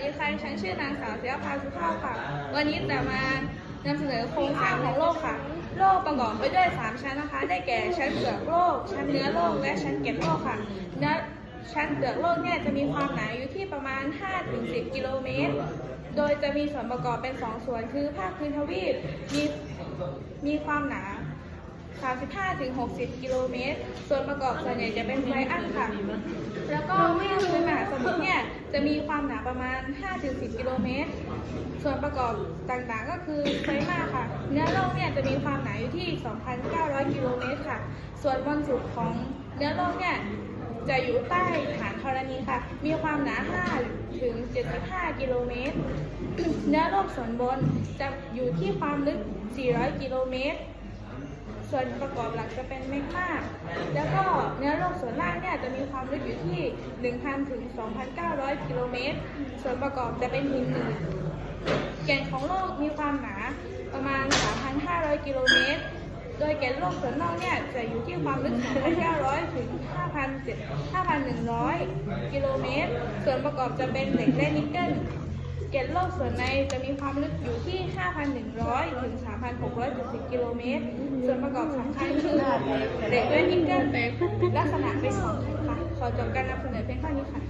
ดีค่ะฉันชื่อนางสาวเสียพาสุภาพค่ะ วันนี้จะมานำเสนอโครงสร้างของโลกค่ะ โลกประกอบไปด้วย 3 ชั้นนะคะ ได้แก่ชั้นเปลือกโลก ชั้นเนื้อโลก และชั้นเกล็ดโลกค่ะเนื้อชั้นเปลือกโลกเนี่ยจะมีความหนาอยู่ที่ประมาณ 5-10 กิโลเมตร โดยจะมีส่วนประกอบเป็น 2 ส่วนคือภาคพื้นทวีป มีมีความหนา35-60 กิโลเมตร ส่วนประกอบส่วนใหญ่จะเป็นไฟอันค่ะ แล้วก็ภาคพื้นมหาสมุทรเนี่ย จะมีความหนาประมาณ 5-10 กิโลเมตร ส่วนประกอบต่างๆก็คือไฟมาค่ะ เนื้อโลกเนี่ยจะมีความหนาอยู่ที่ 2,900 กิโลเมตรค่ะ ส่วนบนสุดของเนื้อโลกเนี่ยจะอยู่ใต้ฐานธรณีค่ะ มีความหนา 5 ถึง 75 กิโลเมตร เนื้อโลกส่วนบนจะอยู่ที่ความลึก 400 กิโลเมตร ส่วนประกอบหลักจะเป็นเมกมาก แล้วก็เนื้อโลกส่วนล่างเนี่ยจะมีความลึกอยู่ที่ 1,000 ถึง 2,900 กิโลเมตร ส่วนประกอบจะเป็นหินหนืดแก่นของโลกมีความหนาประมาณ 3,500 กิโลเมตร โดยแก่นโลกส่วนนอกเนี่ยจะอยู่ที่ความลึก 2,900 ถึง5,100 กิโลเมตร ส่วนประกอบจะเป็นเหล็กและนิกเกิล เกล็ดโลกส่วนในจะมีความลึกอยู่ที่ 5,100 ถึง 3,670 กิโลเมตร ส่วนประกอบสำคัญคือเหล็กและนิกเกิลลักษณะเป็นของแข็งค่ะ ขอจบการนำเสนอเพียงเท่านี้ค่ะ